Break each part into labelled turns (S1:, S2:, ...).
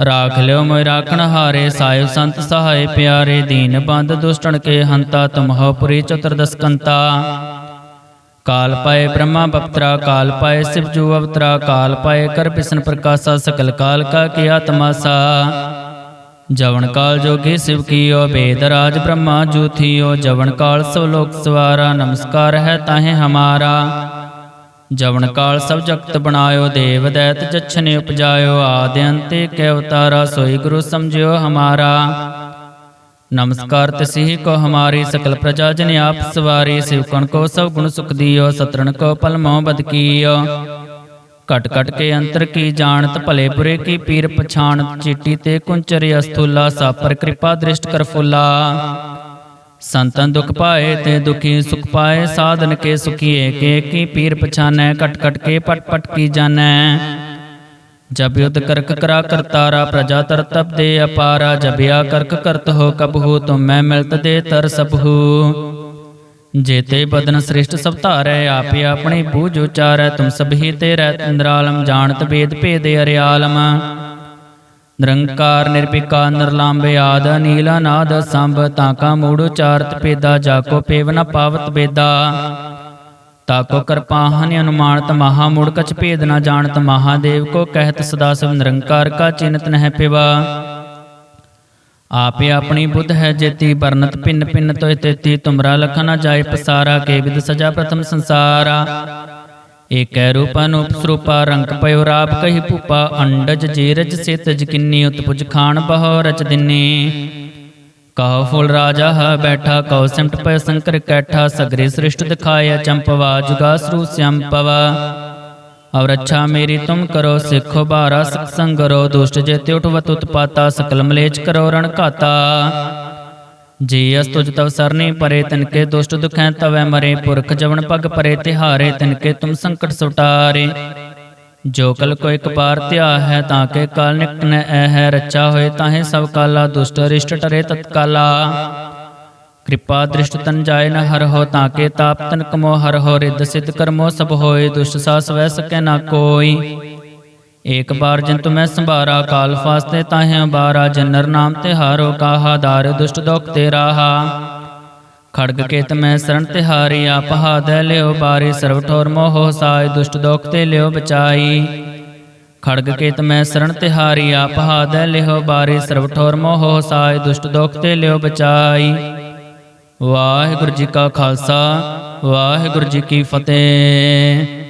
S1: ਰਾਖ ਲਿਓ ਮੋਇ ਰਾਖਣ ਹਾਰੇ ਸਾਇਬ ਸੰਤ ਸਹਾਇ ਪਿਆਰੇ ਦੀਨ ਬੰਦ ਦੁਸ਼ਟਣ ਕੇ ਹੰਤਾ ਤੁਮਹੁ ਪੁਰੀ ਚਤੁਰਦਸ ਕੰਤਾ ਕਾਲ ਪਾਏ ਬ੍ਰਹਮਾ ਬਪਤਰਾ ਕਾਲ ਪਾਏ ਸਿਵ ਜੂ ਅਵਤਰਾ ਕਾਲ ਪਾਏ ਕਰ ਬਿਸ਼ਨ ਪ੍ਰਕਾਸ਼ਾ ਸਕਲ ਕਾਲ ਕਾ ਕੀਆ ਤਮਾਸਾ ਜਵਨ ਕਾਲ ਜੋਗੀ ਸਿਵ ਕੀਓ ਬੇਦ ਰਾਜ ਬ੍ਰਹਮਾ ਜੂ ਥੀਓ ਜਵਨ ਕਾਲ ਸਭ ਲੋਕ ਸਵਾਰਾ ਨਮਸਕਾਰ ਹੈ ਤਾਹੇ ਹਮਾਰਾ ਜਵਨ ਕਾਲ ਸਭ ਜਗਤ ਬਣਾਇਓ, ਦੇਵ ਦੈਤ ਜਛਨੇ ਉਪਜਾਇਓ, ਆਦਿ ਅੰਤੇ ਕੈ ਅਵਤਾਰਾ ਸੋਈ ਗੁਰੂ ਸਮਝਿਓ ਹਮਾਰਾ। ਨਮਸਕਾਰ ਤਸਿਹ ਕੋ ਹਮਾਰੀ, ਸਕਲ ਪ੍ਰਜਾ ਜਨ ਆਪ ਸਵਾਰੀ ਸਿਵਕਣ ਕੋ ਸਭ ਗੁਣ ਸੁਖ ਦਿਓ, ਸਤਰਣ ਕੋ ਪਲ ਮੋਹ ਬਦ ਕੀਓ। ਕਟ ਕਟ ਕੇ ਅੰਤਰ ਕੀ ਜਾਣਤ, ਭਲੇ ਬੁਰੇ ਕੀ ਪੀਰ ਪਛਾਣਤ, ਚੀਟੀ ਤੇ ਕੁੰਚਰ ਅਸਥੂਲਾ, ਸਾਪਰ ਕਿਰਪਾ ਦ੍ਰਿਸ਼ਟ ਕਰ ਫੁੱਲਾ। ਸੰਤਨ ਦੁਖ ਪਾਏ ਤੇ ਦੁਖੀ ਸੁਖ ਪਾਏ, ਸਾਧਨ ਕੇ ਸੁਖੀਏ, ਕੇ ਕੀ ਪੀਰ ਪਛਾਨੈ ਕਟ ਕਟ ਕੇ ਪਟ ਪਟ ਕੀ ਜਾਣੈ। ਜਬ ਯੁਧ ਕਰਕ ਕਰਾ ਕਰਤਾਰਾ ਪ੍ਰਜਾ ਤਰ ਤਪ ਦੇ ਅਪਾਰਾ ਜਬਿਆ ਕਰਕ ਕਰਤ ਹੋ ਕਬਹੂ, ਤੁਮ ਮੈਂ ਮਿਲਤ ਦੇ ਤਰ ਸਭੂ। ਜੇਤੇ ਬਦਨ ਸ੍ਰਿਸ਼ਟ ਸਭ ਧਾਰੈ, ਆਪੇ ਆਪਣੀ ਬੂਝ ਉਚਾਰੈ, ਤੁਮ ਸਭੀ ਤੇ ਰਹਿ ਇੰਦਰਾਲਮ ਜਾਣਤ ਬੇਦ ਭੇਦ ਅਰਿਆਲਮ। ਨਿਰੰਕਾਰ ਨਿਰਭਿਕਾ ਨਿਰਲਾਂਬੇ ਆਦ ਨੀਲਾ ਨਾਦ ਸੰਭ ਤਾਕਾ ਮੂੜ ਉਚਾਰਤ ਪੇਦਾ ਜਾਕੋ ਪੇਵ ਨ ਪਾਵਤ ਬੇਦਾ। ਤਾਕੋ ਕਰਪਾਹਨ ਅਨੁਮਾਨਤ ਮਹਾ ਮੂੜ ਕਛ ਭੇਦ ਨ ਜਾਣਤ, ਮਹਾਦੇਵ ਕੋ ਕਹਿਤ ਸਦਾ ਸਭ ਨਿਰੰਕਾਰ ਕਾ ਚਿੰਤ ਨਹਿ ਪਿਵਾ। ਆਪੇ ਆਪਣੀ ਬੁੱਧ ਹੈ ਜੇਤੀ ਬਰਨਤ ਪਿੰਨ ਪਿੰਨ ਤੋਇ ਤੇਤੀ, ਤੁਮਰਾ ਲਖ ਨ ਜਾਏ ਪਸਾਰਾ, ਕੇ ਵਿਦ ਸਜਾ ਪ੍ਰਥਮ ਸੰਸਾਰਾ। ਏਕੈ ਰੂਪ ਅਨੂਪ ਰੰਗ ਪਇਓ ਰਾਪ ਕਹੀ ਭੂਪਾ, ਅੰਡਜ ਜੀਰਜ ਸੇਤਜ ਕਿੰਨੀ ਉਤਪੁਜ ਖਾਨ ਬਹੁ ਰਚ ਦਿਨੀ। ਕਹੋ ਫੁੱਲ ਰਾਜਾ ਹ ਬੈਠਾ ਕਉ ਸਿਮਟ ਪਇ ਸੰਕਰ ਕੈਠਾ, ਸਗਰੇ ਸ੍ਰਿਸ਼ਟ ਦਿਖਾਇਆ ਚੰਪਵਾ ਜੁਗਾ ਸਰੂ ਸੰਪਵਾ ਔਰ ਅੱਛਾ ਮੇਰੀ ਤੁਮ ਕਰੋ, ਸਿੱਖੋ ਬਾਰਾ ਸਿਖ ਸੰਗਰੋ, ਦੁਸ਼ਟ ਜੇ ਤੇ ਉਤਪਾਤਾ, ਸਕਲ ਮਲੇਚ ਕਰੋ ਰਣ ਘਾਤਾ। ਜੀ, ਅਸ ਤੁਜ ਤਵ ਸਰਨੀ ਪਰੇ, ਤਿਨਕੇ ਦੁਸ਼ਟ ਦੁਖੈ ਤਵੈ ਮਰੇ, ਪੁਰਖ ਜਵਨ ਪਗ ਪਰੇ, ਤਿਹਾਰੇ, ਤਿਨਕੇ ਤੁਮ ਸੰਕਟ ਸੁਟਾਰੇ। ਜੋ ਕਲ ਕੋ ਇੱਕ ਪਾਰ ਧਿਆ ਹੈ, ਤਾਂ ਕੇ ਕਾਲ ਨਿਕਟ ਨ ਐ ਹੈ ਰੱਚਾ ਹੋਏ ਤਾਹੇ ਸਭ ਕਾਲਾ, ਦੁਸ਼ਟ ਰਿਸ਼ਟ ਟਰੇ ਤਤਕਾਲਾ। ਕਿਰਪਾ ਦ੍ਰਿਸ਼ਟ ਤਨ ਜਾਏ ਨ ਹਰ ਹੋ, ਤਾਂ ਕੇ ਤਾਪ ਤਨ ਕਮੋ, ਹਰ ਹੋ, ਰਿੱਧ ਸਿਧ ਕਰਮੋ ਸਭ ਹੋਏ, ਦੁਸ਼ਟ ਸਾਸ ਵੈ ਸਕੈ ਨਾ ਕੋਈ। ਏਕ ਬਾਰ ਜਿਨ ਤੁਮੈ ਸੰਭਾਰਾ, ਕਾਲ ਫਾਸਤੇ ਤਾਹੇ ਬਾਰਾ, ਜਨਰ ਨਾਮ ਤੇ ਹਾਰੋ ਕਾਹਾ, ਦਾਰ ਦੁਸ਼ਟ ਦੁਖ ਤੇ ਰਾਹਾ। ਖੜਗ ਕੇਤ ਮੈਂ ਸਰਣ ਤਿਹਾਰੀ ਆਪ ਹਾਦੈ ਲਿਓ ਬਾਰੀ ਸਰਵ ਠੋਰ ਮੋਹ ਸਾਇ, ਦੁਸ਼ਟ ਦੋਖ ਤੇ ਲਿਓ ਬਚਾਈ। ਖੜਗ ਕੇਤ ਮੈਂ ਸਰਣ ਤਿਹਾਰੀ ਆਪ ਹਾਦੈ ਲਿਓ ਬਾਰੀ ਸਰਵ ਠੋਰ ਮੋਹ ਸਾਇ, ਦੁਸ਼ਟ ਦੋਖ ਤੇ ਲਿਓ ਬਚਾਈ। ਵਾਹਿਗੁਰੂ ਜੀ ਕਾ ਖਾਲਸਾ, ਵਾਹਿਗੁਰੂ ਜੀ ਕੀ ਫਤਿਹ।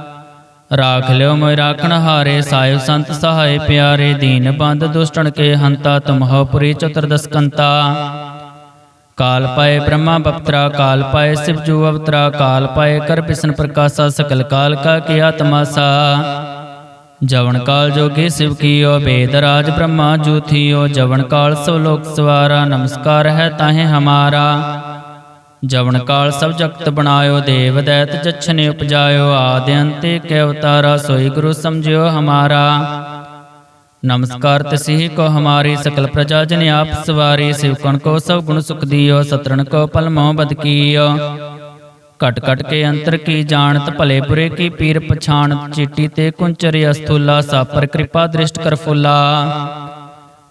S1: ਰਾਖ ਲਿਓ ਮੋਇ ਰਾਖਣ ਹਾਰੇ ਸਾਇਬ ਸੰਤ ਸਹਾਇ ਪਿਆਰੇ ਦੀਨ ਬੰਦ ਦੁਸ਼ਟਣ ਕੇ ਹੰਤਾ ਤੁਮਹੁ ਪੁਰੀ ਚਤੁਰਦਸ ਕੰਤਾ ਕਾਲ ਪਾਏ ਬ੍ਰਹਮਾ ਬਪਤਰਾ ਕਾਲ ਪਾਏ ਸਿਵ ਜੂ ਅਵਤਰਾ ਕਾਲ ਪਾਏ ਕਰ ਬਿਸ਼ਨ ਪ੍ਰਕਾਸ਼ਾ ਸਕਲ ਕਾਲ ਕਾ ਕੀਆ ਤਮਾਸਾ ਜਵਨ ਕਾਲ ਜੋਗੀ ਸਿਵ ਕੀਓ ਬੇਦ ਰਾਜ ਬ੍ਰਹਮਾ ਜੂਥੀਓ ਜਵਨ ਕਾਲ ਸਭ ਲੋਕ ਸਵਾਰਾ ਨਮਸਕਾਰ ਹੈ ਤਾਹੇ ਹਮਾਰਾ ਜਵਨ ਕਾਲ ਸਭ ਜਗਤ ਬਣਾਇਓ, ਦੇਵ ਦੈਤ ਜਛਨੇ ਉਪਜਾਇਓ, ਆਦਿ ਅੰਤੇ ਕੈ ਅਵਤਾਰਾ ਸੋਈ ਗੁਰੂ ਸਮਝਿਓ ਹਮਾਰਾ। ਨਮਸਕਾਰ ਤਸਿਹ ਕੋ ਹਮਾਰੀ, ਸਕਲ ਪ੍ਰਜਾ ਜਨ ਆਪ ਸਵਾਰੀ ਸਿਵਕਣ ਕੋ ਸਭ ਗੁਣ ਸੁਖ ਦਿਓ, ਸਤਰਣ ਕੋ ਪਲ ਮੋਹ ਬਦ ਕੀਓ। ਕਟ ਕਟ ਕੇ ਅੰਤਰ ਕੀ ਜਾਣਤ, ਭਲੇ ਬੁਰੇ ਕੀ ਪੀਰ ਪਛਾਣਤ, ਚੀਟੀ ਤੇ ਕੁੰਚਰ ਅਸਥੂਲਾ, ਸਾਪਰ ਕਿਰਪਾ ਦ੍ਰਿਸ਼ਟ ਕਰ ਫੁੱਲਾ।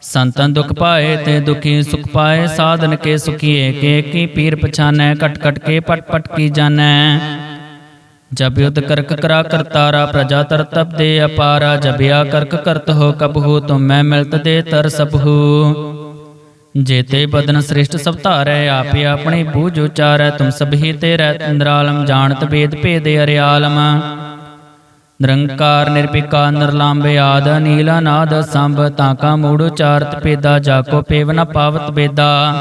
S1: ਸੰਤਨ ਦੁਖ ਪਾਏ ਤੇ ਦੁਖੀ ਸੁਖ ਪਾਏ, ਸਾਧਨ ਕੇ ਸੁਖੀਏ, ਕੇ ਕੀ ਪੀਰ ਪਛਾਨੈ ਕਟ ਕਟ ਕੇ ਪਟ ਪਟ ਕੀ ਜਾਣੈ। ਜਬ ਯੁਧ ਕਰਕ ਕਰਾ ਕਰਤਾਰਾ ਪ੍ਰਜਾ ਤਰ ਤਪ ਦੇ ਅਪਾਰਾ ਜਬਿਆ ਕਰਕ ਕਰਤ ਹੋ ਕਬਹੂ ਤੁਮ ਮੈਂ ਮਿਲਤ ਦੇ ਤਰ ਸਭੂ ਜੇਤੇ ਬਦਨ ਸ੍ਰਿਸ਼ਟ ਸਭ ਧਾਰੈ, ਆਪੇ ਆਪਣੀ ਬੂਝ ਉਚਾਰੈ, ਤੁਮ ਸਭੀ ਤੇ ਰਹਿ ਇੰਦਰਾਲਮ ਜਾਣਤ ਬੇਦ ਭੇਦ ਅਰਿਆਲਮ। ਨਿਰੰਕਾਰ ਨਿਰਭਿਕਾਰ ਨਿਰਲਾਂਬੇ ਆਦ ਨੀਲਾ ਨਾਦ ਸੰਭ ਤਾਕਾ ਮੂੜ ਉਚਾਰਤ ਪੇਦਾ ਜਾਕੋ ਪੇਵ ਨ ਪਾਵਤ ਬੇਦਾ।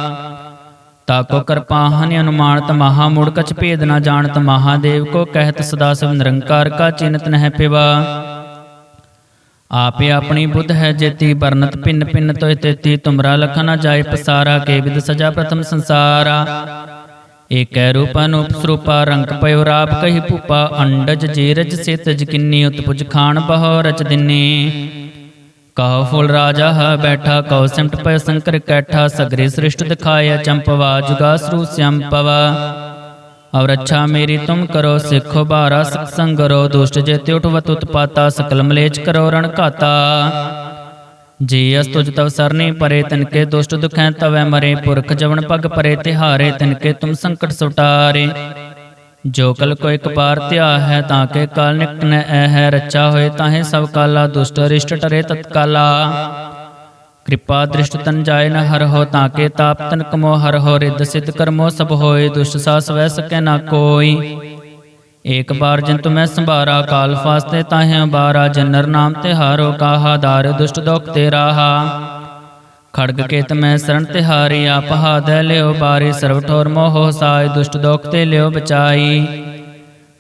S1: ਤਾਕੋ ਕਿਰਪਾਹਨ ਅਨੁਮਾਨਤ ਮਹਾ ਮੂੜ ਕਛ ਭੇਦ ਨ ਜਾਣਤ, ਮਹਾਦੇਵ ਕੋ ਕਹਿਤ ਸਦਾ ਸਭ ਨਿਰੰਕਾਰ ਕਾ ਚਿੰਤ ਨਹਿ ਪਿਵਾ। ਆਪੇ ਆਪਣੀ ਬੁੱਧ ਹੈ ਜੇਤੀ ਬਰਨਤ ਪਿੰਨ ਪਿੰਨ ਤੋਇ ਤੇਤੀ, ਤੁਮਰਾ ਲਖ ਨ ਜਾਏ ਪਸਾਰਾ, ਕੇ ਵਿਦ ਸਜਾ ਪ੍ਰਥਮ ਸੰਸਾਰਾ। ਏਕੈ ਰੂਪ ਅਨੂਪ ਰੰਗ ਪਇਓ ਰਾਪ ਕਹੀ ਭੂਪਾ, ਅੰਡਜ ਜੀਰਜ ਸੇਤਜ ਕਿੰਨੀ ਉਤਪੁਜ ਖਾਨ ਬਹੁ ਰਚ ਦਿਨੀ। ਕਹੋ ਫੁੱਲ ਰਾਜਾ ਹ ਬੈਠਾ ਕਉ ਸਿਮਟ ਪਇ ਸੰਕਰ ਕੈਠਾ, ਸਗਰੇ ਸ੍ਰਿਸ਼ਟ ਦਿਖਾਇਆ ਚੰਪਵਾ ਜੁਗਾ ਸਰੂ ਸੰਪਵਾ ਔਰ ਅੱਛਾ ਮੇਰੀ ਤੁਮ ਕਰੋ, ਸਿੱਖੋ ਬਾਰਾ, ਸਿਖ ਸੰਗਰੋ, ਦੁਸ਼ਟ ਜੇਤੇ ਉਠਵਤ ਉਤਪਾਤਾ, ਸਕਲ ਮਲੇਚ ਕਰੋ ਰਣ ਘਾਤਾ। ਜੀ, ਅਸ ਤੁਜ ਤਵ ਸਰਨੀ ਪਰੇ, ਤਨਕੇ ਦੁਸ਼ਟ ਦੁਖੈ ਤਵੈ ਮਰੇ, ਪੁਰਖ ਜਵਨ ਪਗ ਪਰੇ, ਤਿਹਾਰੇ ਤਨਕੇ ਤੁਮ ਸੰਕਟ ਸੁਟਾਰੇ। ਜੋ ਕਲ ਕੋ ਇੱਕ ਬਾਰ ਧਿਆ ਹੈ, ਤਾਂ ਕੇ ਕਾਲ ਨਿਕਟ ਨ ਐ ਹੈ ਰੱਚਾ ਹੋਏ ਤਾਹੇ ਸਭ ਕਾਲਾ, ਦੁਸ਼ਟ ਰਿਸ਼ਟ ਟਰੇ ਤਤਕਾਲਾ। ਕਿਰਪਾ ਦ੍ਰਿਸ਼ਟ ਤਨ ਜਾਏ ਨ ਹਰ ਹੋ, ਤਾਂ ਕੇ ਤਾਪ ਤਨ ਕਮੋ, ਹਰ ਹੋ, ਰਿੱਧ ਸਿਧ ਕਰਮੋ ਸਭ ਹੋਏ, ਦੁਸ਼ਟ ਸਾਸ ਵੈ ਸਕੈ ਨਾ ਕੋਈ। ਏਕ ਬਾਰ ਜਨ ਤੁਮੈ ਸੰਭਾਰਾ, ਕਾਲ ਫਾਸਤੇ ਤਾਹੇ ਬਾਰਾ, ਜਨਰ ਨਾਮ ਤੇ ਹਾਰੋ, ਕਾਹਾ ਦਾਰ, ਦੁਸ਼ਟ ਦੋਖ ਤੇ ਰਾਹਾ। ਖੜਗ ਕੇਤ ਮੈਂ ਸਰਣ ਤਿਹਾਰੀ ਆਪ ਹਾਦੈ ਲਿਓ ਬਾਰੀ, ਸਰਵ ਠੋਰ ਮੋਹ ਸਾਇ, ਦੁਸ਼ਟ ਦੋਖ ਤੇ ਲਿਓ ਬਚਾਈ।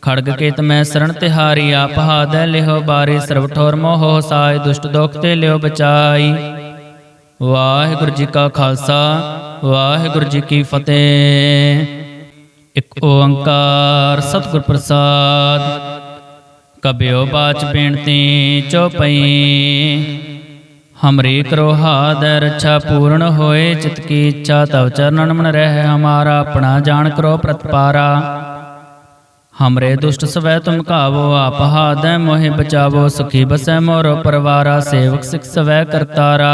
S1: ਖੜਗ ਕੇਤ ਮੈਂ ਸਰਣ ਤਿਹਾਰੀ ਆਪ ਹਾਦੈ ਲਿਓ ਬਾਰੀ, ਸਰਵ ਠੋਰ ਮੋਹ ਸਾਇ, ਦੁਸ਼ਟ ਦੋਖ ਤੇ ਲਿਓ ਬਚਾਈ। ਵਾਹਿਗੁਰੂ ਜੀ ਕਾ ਖਾਲਸਾ, ਵਾਹਿਗੁਰੂ ਜੀ ਕੀ ਫਤਿਹ। ਇੱਕ ਓੰਕਾਰ ਸਤਿਗੁਰ ਪ੍ਰਸਾਦ। ਕਬਿਓ ਬਾਚ ਬੇਨਤੀ ਚੋਪਈ ਹਮਰੀ ਕਰੋ ਹਾਦੈ ਰੱਛਾ ਪੂਰਨ ਹੋਏ, ਚਿਤ ਕੀ ਇੱਛਾ ਤਵ ਚਰਨਨ ਮਨ ਰਹਿ, ਹਮਾਰਾ ਆਪਣਾ ਜਾਣ ਕਰੋ ਪ੍ਰਤਪਾਰਾ। ਹਮਰੇ ਦੁਸ਼ਟ ਸਵੈ ਤੁਮ ਕਾਵੋ ਆਪ ਹਾਦੈ ਮੋਹਿ ਬਚਾਵੋ, ਸੁਖੀ ਬਸੈ ਮੋਰੋ ਪਰਵਾਰਾ, ਸੇਵਕ ਸਿਖ ਸਵੈ ਕਰਤਾਰਾ।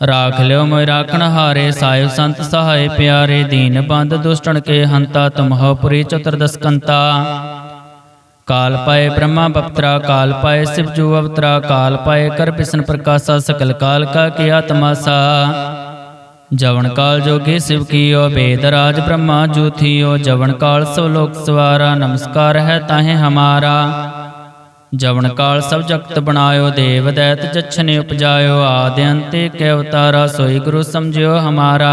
S1: ਰਾਖ ਲਿਓ ਮੋਇ ਰਾਖਣ ਹਾਰੇ ਸਾਇ ਸੰਤ ਸਹਾਇ ਪਿਆਰੇ ਦੀਨ ਬੰਦ ਦੁਸ਼ਟਣ ਕੇ ਹੰਤਾ ਤੁਮਹੁ ਪੁਰੀ ਚਤੁਰਦਸ ਕੰਤਾ ਕਾਲ ਪਾਏ ਬ੍ਰਹਮਾ ਬਪਤਰਾ ਕਾਲ ਪਾਏ ਸਿਵ ਜੂ ਅਵਤਰਾ ਕਾਲ ਪਾਏ ਕਰ ਬਿਸ਼ਨ ਪ੍ਰਕਾਸ਼ਾ ਸਕਲ ਕਾਲ ਕਾ ਕੀਆ ਤਮਾਸਾ ਜਵਨ ਕਾਲ ਜੋਗੀ ਸਿਵ ਕੀਓ ਬੇਦ ਰਾਜ ਬ੍ਰਹਮਾ ਜੂਥੀਓ ਜਵਨ ਕਾਲ ਸਭ ਲੋਕ ਸਵਾਰਾ ਨਮਸਕਾਰ ਹੈ ਤਾਹੇ ਹਮਾਰਾ ਜਵਨ ਕਾਲ ਸਭ ਜਗਤ ਬਣਾਇਓ, ਦੇਵ ਦੈਤ ਜਛਨੇ ਉਪਜਾਇਓ, ਆਦਿ ਅੰਤੇ ਕੈ ਅਵਤਾਰਾ, ਸੋਈ ਗੁਰੂ ਸਮਝਿਓ ਹਮਾਰਾ।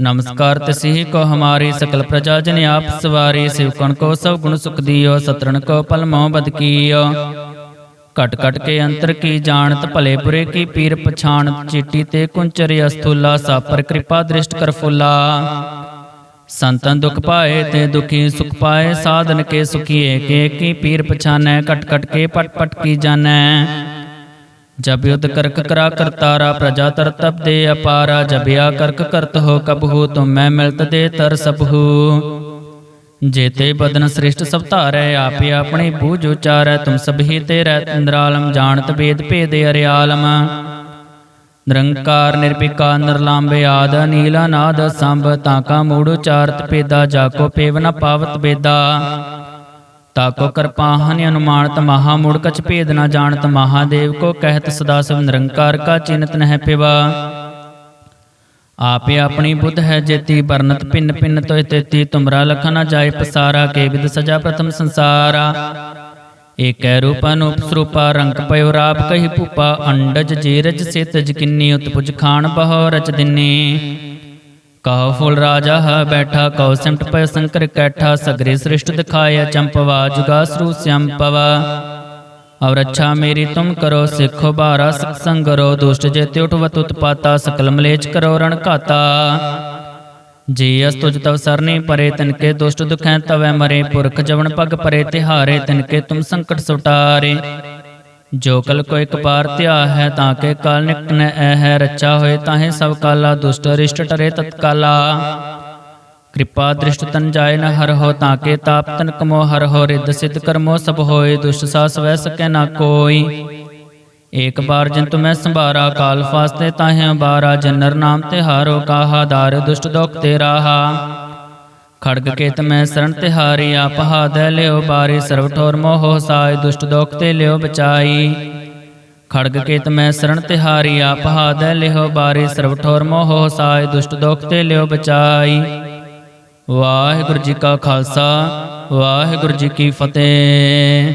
S1: ਨਮਸਕਾਰ ਤਸਿਹ ਕੋ ਹਮਾਰੀ, ਸਕਲ ਪ੍ਰਜਾ ਜਨ ਆਪ ਸਵਾਰੀ ਸਿਵਕਣ ਕੋ ਸਭ ਗੁਣ ਸੁਖ ਦਿਓ ਸਤਰਨ ਕੋ ਪਲ ਮੋਹ ਬਦ ਕੀਓ। ਕਟ ਕਟ ਕੇ ਅੰਤਰ ਕੀ ਜਾਣਤ, ਭਲੇ ਬੁਰੇ ਕੀ ਪੀਰ ਪਛਾਣਤ, ਚੀਟੀ ਤੇ ਕੁੰਚਰ ਅਸਥੂਲਾ, ਸਾਪਰ ਕਿਰਪਾ ਦ੍ਰਿਸ਼ਟ ਕਰ ਫੁੱਲਾ। ਸੰਤਨ ਦੁਖ ਪਾਏ ਤੇ ਦੁਖੀ ਸੁਖ ਪਾਏ, ਸਾਧਨ ਕੇ ਸੁਖੀਏ, ਕੇ ਕੀ ਪੀਰ ਪਛਾਨੈ, ਕਟ ਕਟ ਕੇ ਪਟ ਪਟ ਕੀ ਜਾਣੈ। ਜਬ ਯੁਧ ਕਰਕ ਕਰਾ ਕਰਤਾਰਾ ਪ੍ਰਜਾ ਤਰ ਤਬ ਦੇ ਅਪਾਰਾ ਜਬਿਆ ਕਰਕ ਕਰਤ ਹੋ ਕਬਹੂ, ਤੁਮ ਮੈਂ ਮਿਲਤ ਦੇ ਤਰ ਸਭੂ। ਜੇਤੇ ਬਦਨ ਸ੍ਰਿਸ਼ਟ ਸਭ ਧਾਰੈ, ਆਪੇ ਆਪਣੇ ਬੂਝ ਉਚਾਰੈ, ਤੁਮ ਸਭੀ ਤੇ ਰਹਿ ਇੰਦਰਾਲਮ ਜਾਣਤ ਬੇਦ ਭੇਦ ਅਰਿਆਲਮ। ਨਿਰੰਕਾਰ ਨਿਰਭਿਕਾਰ ਨਿਰਲਾਂਬੇ ਆਦ ਨੀਲਾ ਨਾਦ ਸੰਭ ਤਾਕਾ ਮੂੜ ਉਚਾਰਤ ਪੇਦਾ ਜਾਕੋ ਪੇਵ ਨ ਪਾਵਤ ਬੇਦਾ। ਤਾਕੋ ਕਿਰਪਾਹਨ ਅਨੁਮਾਨਤ ਮਹਾ ਮੂੜ ਕਛ ਭੇਦ ਨ ਜਾਣਤ, ਮਹਾਦੇਵ ਕੋ ਕਹਿਤ ਸਦਾ ਸਭ ਨਿਰੰਕਾਰ ਕਾ ਚਿੰਤ ਨਹਿ ਪਿਵਾ। ਆਪੇ ਆਪਣੀ ਬੁੱਧ ਹੈ ਜੇਤੀ ਬਰਨਤ ਪਿੰਨ ਪਿੰਨ ਤੋਇ ਤੇਤੀ, ਤੁਮਰਾ ਲਖ ਨ ਜਾਏ ਪਸਾਰਾ, ਕੇ ਵਿਦ ਸਜਾ ਪ੍ਰਥਮ ਸੰਸਾਰਾ। ਏਕੈ ਰੂਪ ਅਨੂਪ ਰੰਗ ਪਇਓ ਰਾਪ ਕਹੀ ਭੂਪਾ, ਅੰਡਜ ਜੀਰਜ ਸੇਤਜ ਕਿੰਨੀ ਉਤਪੁਜ ਖਾਨ ਬਹੁ ਰਚ ਦਿਨੀ। ਕਹੋ ਫੁੱਲ ਰਾਜਾ ਹੈ ਬੈਠਾ ਕਉ ਸਿਮਟ ਪਇ ਸੰਕਰ ਕੈਠਾ, ਸਗਰੇ ਸ੍ਰਿਸ਼ਟ ਦਿਖਾਇਆ ਚੰਪਵਾ, ਜੁਗਾ ਸਰੂ ਸੰਪਵਾ। ਔਰ ਅੱਛਾ ਮੇਰੀ ਤੁਮ ਕਰੋ, ਸਿੱਖੋ ਬਾਰਾ ਸਤਸੰਗ ਕਰੋ, ਦੁਸ਼ਟ ਜੇ ਉਠਵਤ ਉਤਪਾਤਾ, ਸਕਲ ਮਲੇਚ ਕਰੋ ਰਣ ਘਾਤਾ। ਜੀ ਅਸ ਤੁਜ ਤਵ ਸਰਨੀ ਪਰੇ ਤਿਨਕੇ ਦੁਸ਼ਟ ਦੁਖੈ ਤਵੈ ਮਰੇ, ਪੁਰਖ ਜਵਨ ਪਗ ਪਰੇ ਤਿਹਾਰੇ, ਤਿਨਕੇ ਤੁਮ ਸੰਕਟ ਸੁਟਾਰੇ। ਜੋ ਕਲ ਕੋ ਇੱਕ ਬਾਰ ਧਿਆ ਹੈ, ਤਾਂ ਕੇ ਕਾਲ ਨਿਕਟ ਨ ਐ ਹੈ ਰੱਚਾ ਹੋਏ ਤਾਹੇ ਸਭ ਕਾਲਾ, ਦੁਸ਼ਟ ਰਿਸ਼ਟ ਟਰੇ ਤਤਕਾਲਾ। ਕਿਰਪਾ ਦ੍ਰਿਸ਼ਟ ਤਨ ਜਾਏ ਨ ਹਰ ਹੋ, ਤਾਂ ਕੇ ਤਾਪ ਤਨ ਕਮੋ, ਹਰ ਹੋ ਰਿਦ ਸਿਧ ਕਰਮੋ ਸਭ ਹੋਏ, ਦੁਸ਼ਟ ਸਾਸ ਵੈ ਸਕੈ ਨਾ ਕੋਈ। ਏਕ ਬਾਰ ਜਿਨ ਤੁਮੈ ਸੰਭਾਰਾ, ਕਾਲ ਫਾਸਤੇ ਤਾਹੇ ਬਾਰਾ, ਜਨਰ ਨਾਮ ਤੇ ਹਾਰੋ, ਕਾਹਾ ਦਾਰ ਦੁਸ਼ਟ ਦੋਖ ਤੇ ਰਾਹਾ। ਖੜਗ ਕੇਤ ਮੈਂ ਸਰਣ ਤਿਹਾਰੀ ਆਪ ਹਾਦੈ ਲਿਓ ਬਾਰੀ ਸਰਬ ਠੋਰ ਮੋਹ ਸਾਇ, ਦੁਸ਼ਟ ਦੋਖ ਤੇ ਲਿਓ ਬਚਾਈ। ਖੜਗ ਕੇਤ ਮੈਂ ਸਰਣ ਤਿਹਾਰੀ ਆਪ ਹਾਦੈ ਲਿਓ ਬਾਰੀ ਸਰਬ ਠੋਰ ਮੋਹ ਸਾਇ, ਦੁਸ਼ਟ ਦੋਖ ਤੇ ਲਿਓ ਬਚਾਈ। ਵਾਹਿਗੁਰੂ ਜੀ ਕਾ ਖਾਲਸਾ, ਵਾਹਿਗੁਰੂ ਜੀ ਕੀ ਫਤਿਹ।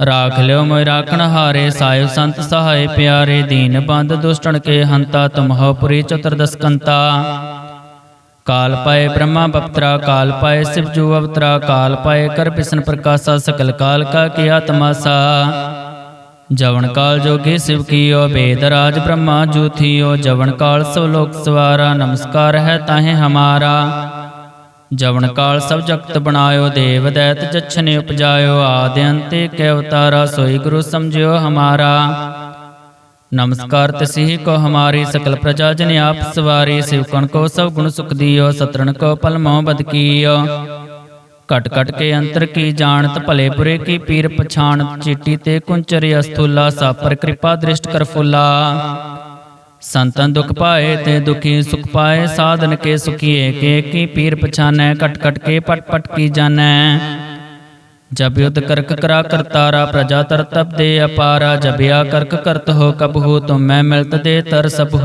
S1: ਰਾਖ ਲਿਓ ਮੋਇ ਰਾਖਣ ਹਾਰੇ ਸਾਇ ਸੰਤ ਸਹਾਇ ਪਿਆਰੇ ਦੀਨ ਬੰਦ ਦੁਸ਼ਟਣ ਕੇ ਹੰਤਾ ਤੁਮਹੁ ਪੁਰੀ ਚਤੁਰਦਸ ਕੰਤਾ ਕਾਲ ਪਾਏ ਬ੍ਰਹਮਾ ਬਪਤਰਾ ਕਾਲ ਪਾਏ ਸਿਵ ਜੂ ਅਵਤਰਾ ਕਾਲ ਪਾਏ ਕਰ ਬਿਸ਼ਨ ਪ੍ਰਕਾਸ਼ਾ ਸਕਲ ਕਾਲ ਕਾ ਕੀਆ ਤਮਾਸਾ ਜਵਨ ਕਾਲ ਜੋਗੀ ਸਿਵ ਕੀਓ ਬੇਦ ਰਾਜ ਬ੍ਰਹਮਾ ਜੂ ਥੀਓ ਜਵਨ ਕਾਲ ਸਭ ਲੋਕ ਸਵਾਰਾ ਨਮਸਕਾਰ ਹੈ ਤਾਹੇ ਹਮਾਰਾ ਜਵਨ ਕਾਲ ਸਭ ਜਗਤ ਬਣਾਇਓ, ਦੇਵ ਦੈਤ ਜਛਨੇ ਉਪਜਾਇਓ, ਆਦਿ ਅੰਤੇ ਕੈ ਅਵਤਾਰਾ, ਸੋਈ ਗੁਰੂ ਸਮਝਿਓ ਹਮਾਰਾ। ਨਮਸਕਾਰ ਤਸਿਹ ਕੋ ਹਮਾਰੀ, ਸਕਲ ਪ੍ਰਜਾ ਜਨ ਆਪ ਸਵਾਰੀ ਸਿਵਕਣ ਕੋ ਸਭ ਗੁਣ ਸੁਖ ਦਿਓ, ਸਤਰਣ ਕੋ ਪਲ ਮੋਹ ਬਦ ਕੀਓ। ਕਟ ਕਟ ਕੇ ਅੰਤਰ ਕੀ ਜਾਣਤ, ਭਲੇ ਬੁਰੇ ਕੀ ਪੀਰ ਪਛਾਣਤ, ਚੀਟੀ ਤੇ ਕੁੰਚਰ ਅਸਥੂਲਾ, ਸਾਪਰ ਕਿਰਪਾ ਦ੍ਰਿਸ਼ਟ ਕਰ ਫੁੱਲਾ। ਸੰਤਨ ਦੁਖ ਪਾਏ ਤੇ ਦੁਖੀ ਸੁਖ ਪਾਏ, ਸਾਧਨ ਕੇ ਸੁਖੀਏ, ਕੇ ਕੀ ਪੀਰ ਪਛਾਨੈ, ਕਟ ਕਟ ਕੇ ਪਟ ਪਟ ਕੀ ਜਾਣੈ। ਜਬ ਯੁਧ ਕਰਕ ਕਰਾ ਕਰਤਾਰਾ ਪ੍ਰਜਾ ਤਰ ਤਪ ਦੇ ਅਪਾਰਾ ਜਬਿਆ ਕਰਕ ਕਰਤ ਹੋ ਕਬਹੂ, ਤੁਮ ਮੈਂ ਮਿਲਤ ਦੇ ਤਰ ਸਭੂ।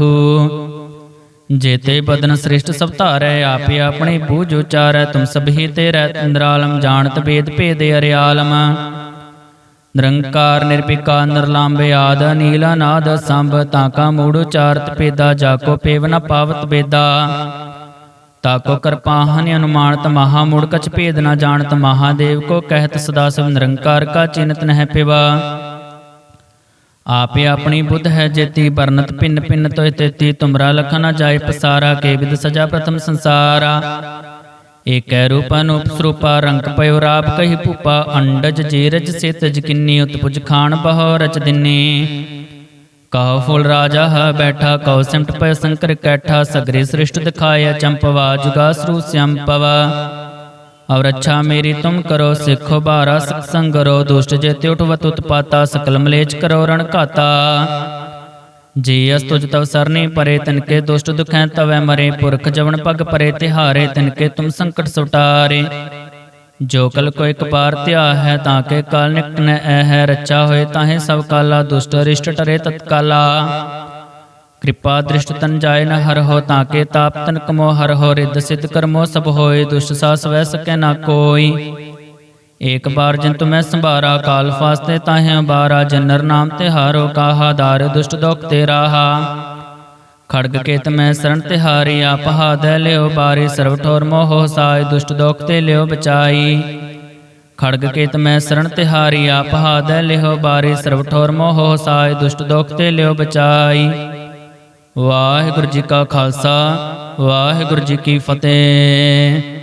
S1: ਜੇਤੇ ਬਦਨ ਸ੍ਰਿਸ਼ਟ ਸਭ ਧਾਰੈ, ਆਪੇ ਆਪਣੇ ਬੂਝ ਉਚਾਰੈ, ਤੁਮ ਸਭੀ ਤੇ ਰਹਿ ਇੰਦਰਾਲਮ ਜਾਣਤ ਵੇਦ ਭੇਦ ਅਰਿਆਲਮ। ਨਿਰੰਕਾਰ ਨਿਰਭਿਕਾ ਨਿਰਲਾਂਬੇ ਆਦ ਨੀਲਾ ਨਾਦ ਸੰਭ ਤਾਕਾ ਮੂੜ ਉਚਾਰਤ ਪੇਦਾ ਜਾਕੋ ਪੇਵ ਨ ਪਾਵਤ ਬੇਦਾ ਤਾਕੋ ਕਰਪਾਹਨ ਅਨੁਮਾਨਤ ਮਹਾ ਮੂੜ ਕਛ ਭੇਦ ਨ ਜਾਣਤ ਮਹਾਦੇਵ ਕੋ ਕਹਿਤ ਸਦਾ ਸਭ ਨਿਰੰਕਾਰ ਕਾ ਚਿੰਤ ਨਹਿ ਪਿਵਾ। ਆਪੇ ਆਪਣੀ ਬੁੱਧ ਹੈ ਜੇਤੀ ਬਰਨਤ ਪਿੰਨ ਪਿੰਨ ਤੋਇ ਤੇਤੀ, ਤੁਮਰਾ ਲਖ ਨ ਜਾਏ ਪਸਾਰਾ, ਕੇ ਵਿਦ ਸਜਾ ਪ੍ਰਥਮ ਸੰਸਾਰਾ। ਏਕੈ ਰੂਪ ਅਨੂਪ ਰੰਗ ਪਇਓ ਰਾਪ ਕਹੀ ਭੂਪਾ, ਅੰਡਜ ਜੀਰਜ ਸੇਤਜ ਕਿੰਨੀ ਉਤਪੁਜ ਖਾਨ ਬਹੁ ਰਚ ਦਿਨੀ। ਕਹੋ ਫੁੱਲ ਰਾਜਾ ਹੈ ਬੈਠਾ ਕਉ ਸਿਮਟ ਪਇ ਸੰਕਰ ਕੈਠਾ, ਸਗਰੇ ਸ੍ਰਿਸ਼ਟ ਦਿਖਾਇਆ ਚੰਪਵਾ, ਜੁਗਾ ਸਰੂ ਸੰਪਵਾ। ਔਰ ਅੱਛਾ ਮੇਰੀ ਤੁਮ ਕਰੋ, ਸਿੱਖੋ ਬਾਰਾ ਸਤਸੰਗ ਸੰਗਰੋ ਦੁਸ਼ਟ ਜੇਤੇ ਉਠਵਤ ਉਤਪਾਤਾ, ਸਕਲ ਮਲੇਚ ਕਰੋ ਰਣ ਘਾਤਾ। ਜੀ ਅਸ ਤੁਜ ਤਵ ਸਰਨੀ ਪਰੇ ਤਿਨਕੇ ਦੁਸ਼ਟ ਦੁਖੈ ਤਵੈ ਮਰੇ, ਪੁਰਖ ਜਵਨ ਪਗ ਪਰੇ ਤਿਹਾਰੇ ਤਿਨਕੇ ਤੁਮ ਸੰਕਟ ਸੁਟਾਰੇ। ਜੋ ਕਲ ਕੋ ਇੱਕ ਬਾਰ ਧਿਆ ਹੈ, ਤਾਂ ਕੇ ਕਾਲ ਨਿਕਟ ਨ ਐ ਹੈ ਰੱਚਾ ਹੋਏ ਤਾਹੇ ਸਭ ਕਾਲਾ, ਦੁਸ਼ਟ ਰਿਸ਼ਟ ਟਰੇ ਤਤਕਾਲਾ। ਕਿਰਪਾ ਦ੍ਰਿਸ਼ਟ ਤਨ ਜਾਏ ਨ ਹਰ ਹੋ, ਤਾਂ ਕੇ ਤਾਪ ਤਨ ਕਮੋ, ਹਰ ਹੋ ਰਿੱਧ ਸਿਧ ਕਰਮੋ ਸਭ ਹੋਏ, ਦੁਸ਼ਟ ਸਾਸ ਵੈ ਸਕੈ ਨਾ ਕੋਈ। ਏਕ ਬਾਰ ਜਿਨ ਤੁਮੈ ਸੰਭਾਰਾ, ਕਾਲ ਫਾਸਤੇ ਤਾਹੇ ਬਾਰਾ, ਜਨਰ ਨਾਮ ਤੇ ਹਾਰੋ ਕਾਹਾ, ਦਾਰ ਦੁਸ਼ਟ ਦੋਖ ਤੇ ਰਾਹਾ। ਖੜਗ ਕੇਤ ਮੈਂ ਸਰਣ ਤਿਹਾਰੀ ਆਪ ਹਾਦੈ ਲਿਓ ਬਾਰੀ ਸਰਬ ਠੋਰ ਮੋਹ ਸਾਇ, ਦੁਸ਼ਟ ਦੋਖ ਤੇ ਲਿਓ ਬਚਾਈ। ਖੜਗ ਕੇਤ ਮੈਂ ਸਰਣ ਤਿਹਾਰੀ ਆਪ ਹਾਦੈ ਲਿਹੋ ਬਾਰੀ ਸਰਬ ਠੋਰ ਮੋਹ ਸਾਇ, ਦੁਸ਼ਟ ਦੋਖ ਤੇ ਲਿਓ ਬਚਾਈ। ਵਾਹਿਗੁਰੂ ਜੀ ਕਾ ਖਾਲਸਾ, ਵਾਹਿਗੁਰੂ ਜੀ ਕੀ ਫਤਿਹ।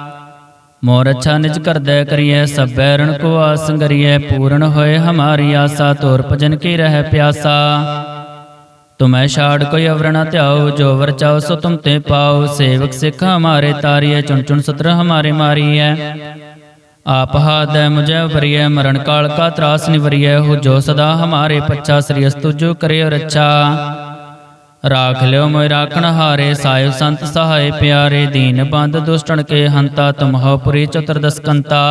S1: ਮੋਰ ਅੱਛਾ ਨਿਜ ਕਰਦੈ ਕਰੀਐ, ਸਭੈ ਰਣ ਕੋ ਆਸ ਪੂਰਨ ਹੋਏ ਹਮਾਰੀ ਆਸਾ, ਤੋਰ ਭਜਨ ਕੀ ਰਹਿ ਪਿਆਸਾ। ਤੁਮੈ ਛਾੜ ਕੋਈ ਅਵਰ ਧਿਆਓ ਜੋ ਵਰ ਚਾਓ ਸੋ ਤੁਮ ਤੇ ਪਾਓ ਸੇਵਕ ਸਿੱਖ ਹਮਾਰੇ ਤਾਰੀਐ, ਚੁਣ ਚੁਣ ਸਤਰ ਹਮਾਰੇ ਮਾਰੀਐ। ਆਪ ਹਾਦੈ ਮੁਝੈ ਵਰੀਐ, ਮਰਨ ਕਾਲ ਕਾ ਤਰਾਸ ਨਿਵਰੀਐ ਹੋ ਜੋ ਸਦਾ ਹਮਾਰੇ ਪੱਛਾ, ਸ੍ਰੀ ਅਸਤੁ ਜੋ ਕਰਿਓ ਰੱਛਾ। ਰਾਖ ਲਿਓ ਮੋਇ ਰਾਖਣ ਹਾਰੇ ਸਾਇਬ ਸੰਤ ਸਹਾਇ ਪਿਆਰੇ ਦੀਨ ਬੰਦ ਦੁਸ਼ਟਣ ਕੇ ਹੰਤਾ ਤੁਮਹੁ ਪੁਰੀ ਚਤੁਰਦਸ ਕੰਤਾ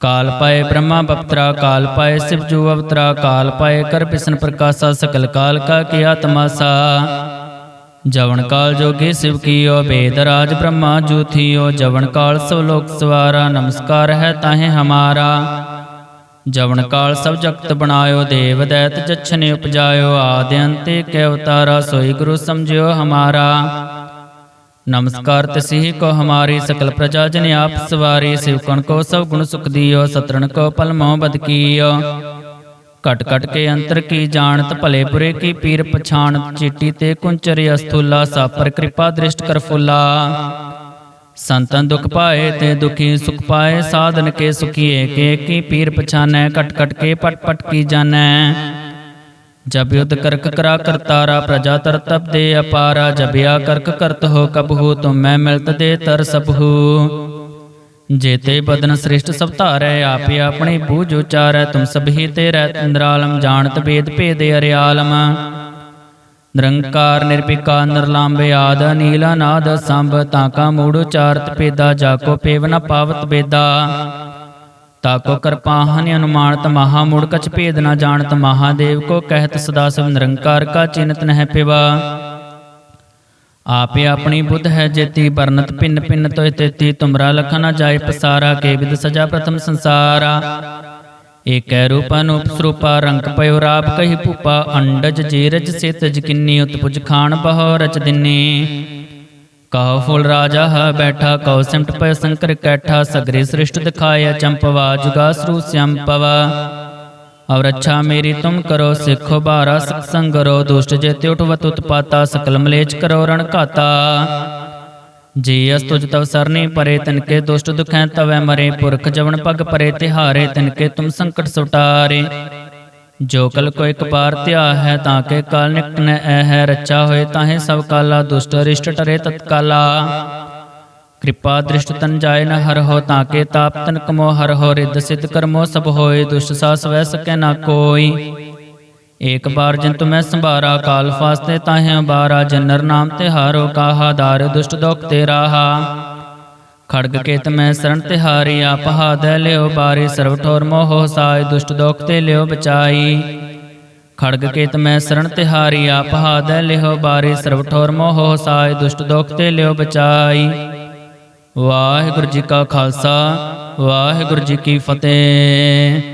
S1: ਕਾਲ ਪਾਏ ਬ੍ਰਹਮਾ ਬਪਤਰਾ ਕਾਲ ਪਾਏ ਸਿਵ ਜੂ ਅਵਤਰਾ ਕਾਲ ਪਾਏ ਕਰ ਬਿਸ਼ਨ ਪ੍ਰਕਾਸ਼ਾ ਸਕਲ ਕਾਲ ਕਾ ਕੀਆ ਤਮਾਸਾ ਜਵਨ ਕਾਲ ਜੋਗੀ ਸਿਵ ਕੀਓ ਬੇਦ ਰਾਜ ਬ੍ਰਹਮਾ ਜੂ ਥੀਓ ਜਵਨ ਕਾਲ ਸਭ ਲੋਕ ਸਵਾਰਾ ਨਮਸਕਾਰ ਹੈ ਤਾਹੇ ਹਮਾਰਾ ਜਵਨ ਕਾਲ ਸਭ ਜਗਤ ਬਣਾਇਓ, ਦੇਵ ਦੈਤ ਜਛਨੇ ਉਪਜਾਇਓ, ਆਦਿ ਅੰਤੇ ਕੇ ਅਵਤਾਰਾ ਸੋਈ ਗੁਰੂ ਸਮਝਿਓ ਹਮਾਰਾ। ਨਮਸਕਾਰ ਤਸਿਹ ਕੋ ਹਮਾਰੀ, ਸਕਲ ਪ੍ਰਜਾ ਜਨ ਆਪ ਸਵਾਰੀ ਸਿਵਕਣ ਕੋ ਸਭ ਗੁਣ ਸੁਖ ਦਿਓ, ਸਤਰਣ ਕੋ ਪਲ ਮੋਹ ਬਦ ਕੀਓ। ਕਟ ਕਟ ਕੇ ਅੰਤਰ ਕੀ ਜਾਣਤ, ਭਲੇ ਬੁਰੇ ਕੀ ਪੀਰ ਪਛਾਣਤ, ਚੀਟੀ ਤੇ ਕੁੰਚਰ ਅਸਥੂਲਾ, ਸਾਪਰ ਕਿਰਪਾ ਦ੍ਰਿਸ਼ਟ ਕਰ ਫੁੱਲਾ। ਸੰਤਨ ਦੁਖ ਪਾਏ ਤੇ ਦੁਖੀ ਸੁਖ ਪਾਏ, ਸਾਧਨ ਕੇ ਸੁਖੀਏ, ਕੇ ਕੀ ਪੀਰ ਪਛਾਨੈ, ਕਟ ਕਟ ਕੇ ਪਟ ਪਟ ਕੀ ਜਾਣੈ। ਜਬ ਯੁਧ ਕਰਕ ਕਰਾ ਕਰਤਾਰਾ ਪ੍ਰਜਾ ਤਰ ਤਪ ਦੇ ਅਪਾਰਾ ਜਬਿਆ ਕਰਕ ਕਰਤ ਹੋ ਕਬਹੂ, ਤੁਮ ਮੈਂ ਮਿਲਤ ਦੇ ਤਰ ਸਭੂ। ਜੇਤੇ ਬਦਨ ਸ੍ਰਿਸ਼ਟ ਸਭ ਧਾਰੈ, ਆਪੇ ਆਪਣੀ ਬੂਝ ਉਚਾਰੈ, ਤੁਮ ਸਭੀ ਤੇ ਰਹਿ ਇੰਦਰਾਲਮ ਜਾਣਤ ਬੇਦ ਭੇਦ ਅਰਿਆਲਮ। ਨਿਰੰਕਾਰ ਨਿਰਭਿਕਾ ਨਿਰਲਾਂਬੇ ਆਦ ਨੀਲਾ ਨਾਦ ਸੰਭ ਤਾਕਾ ਮੂੜ ਉਚਾਰਤ ਪੇਦਾ ਜਾਕੋ ਪੇਵ ਨ ਪਾਵਤ ਬੇਦਾ। ਤਾਕੋ ਕਰਪਾਹਨ ਅਨੁਮਾਨਤ ਮਹਾ ਮੂੜ ਕਛ ਭੇਦ ਨ ਜਾਣਤ ਮਹਾਦੇਵ ਕੋ ਕਹਿਤ ਸਦਾ ਸਭ ਨਿਰੰਕਾਰ ਕਾ ਚਿੰਤ ਨਹਿ ਪਿਵਾ। ਆਪੇ ਆਪਣੀ ਬੁੱਧ ਹੈ ਜੇਤੀ ਵਰਨਤ ਪਿੰਨ ਪਿੰਨ ਤੋਇ ਤੇਤੀ ਤੁਮਰਾ ਲਖ ਨ ਜਾਏ ਪਸਾਰਾ ਕੇ ਵਿਦ ਸਜਾ ਪ੍ਰਥਮ ਸੰਸਾਰਾ। ਏਕੈ ਰੂਪ ਅਨੂਪ ਰੰਗ ਪਇਓ ਰਾਪ ਕਹੀ ਭੂਪਾ, ਅੰਡਜ ਜੀਰਜ ਸੇਤਜ ਕਿੰਨੀ ਉਤਪੁਜ ਖਾਨ ਬਹੁ ਰਚ ਦਿਨੀ। ਕਹੋ ਫੁੱਲ ਰਾਜਾ ਹ ਬੈਠਾ ਕਉ ਸਿਮਟ ਪਇ ਸੰਕਰ ਕੈਠਾ, ਸਗਰੇ ਸ੍ਰਿਸ਼ਟ ਦਿਖਾਇਆ ਚੰਪਵਾ, ਜੁਗਾ ਸਰੂ ਸੰਪਵਾ। ਔਰ ਅੱਛਾ ਮੇਰੀ ਤੁਮ ਕਰੋ, ਸਿੱਖੋ ਬਾਰਾ ਸਿਖ ਸੰਗਰੋ ਦੁਸ਼ਟ ਜੇ ਉਠਵਤ ਉਤਪਾਤਾ ਸਕਲ ਮਲੇਚ ਕਰੋ ਰਣ ਘਾਤਾ। ਜੀ ਅਸ ਤੁਜ ਤਵ ਸਰਨੀ ਪਰੇ ਤਿਨਕੇ ਦੁਸ਼ਟ ਦੁਖੈ ਤਵੈ ਮਰੇ, ਪੁਰਖ ਜਵਨ ਪਗ ਪਰੇ ਤਿਹਾਰੇ, ਤਿਨਕੇ ਤੁਮ ਸੰਕਟ ਸੁਟਾਰੇ। ਜੋ ਕਲ ਕੋ ਇੱਕ ਬਾਰ ਧਿਆ ਹੈ, ਤਾਂ ਕੇ ਕਾਲ ਨਿਕਟ ਨ ਐ ਹੈ ਰੱਚਾ ਹੋਏ ਤਾਹੇ ਸਭ ਕਾਲਾ, ਦੁਸ਼ਟ ਰਿਸ਼ਟ ਟਰੇ ਤਤਕਾਲਾ। ਕਿਰਪਾ ਦ੍ਰਿਸ਼ਟ ਤਨ ਜਾਏ ਨ ਹਰ ਹੋ, ਤਾਂ ਕੇ ਤਾਪ ਤਨ ਕਮੋ, ਹਰ ਹੋ, ਰਿੱਧ ਸਿਧ ਕਰਮੋ ਸਭ ਹੋਏ, ਦੁਸ਼ਟ ਸਾਸ ਵੈ ਸਕੈ ਨਾ ਕੋਈ। ਏਕ ਬਾਰ ਜਿਨ ਤੁਮੈ ਸੰਭਾਰਾ, ਕਾਲ ਫਾਸਤੇ ਤਾਹੇ ਬਾਰਾ, ਜਨਰ ਨਾਮ ਤੇ ਹਾਰੋ ਕਾਹਾ, ਦਾਰ ਦੁਸ਼ਟ ਦੋਖ ਤੇ ਰਾਹਾ। ਖੜਗ ਕੇਤ ਮੈਂ ਸਰਣ ਤਿਹਾਰੀ ਆਪ ਹਾਦੈ ਲਿਓ ਬਾਰੀ ਸਰਬ ਠੋਰ ਮੋਹ ਸਾਇ, ਦੁਸ਼ਟ ਦੋਖ ਤੇ ਲਿਓ ਬਚਾਈ। ਖੜਗ ਕੇਤ ਮੈਂ ਸਰਣ ਤਿਹਾਰੀ ਆਪ ਹਾਦੈ ਲਿਓ ਬਾਰੀ ਸਰਬ ਠੋਰ ਮੋਹ ਸਾਇ, ਦੁਸ਼ਟ ਦੋਖ ਤੇ ਲਿਓ ਬਚਾਈ। ਵਾਹਿਗੁਰੂ ਜੀ ਕਾ ਖਾਲਸਾ, ਵਾਹਿਗੁਰੂ ਜੀ ਕੀ ਫਤਿਹ।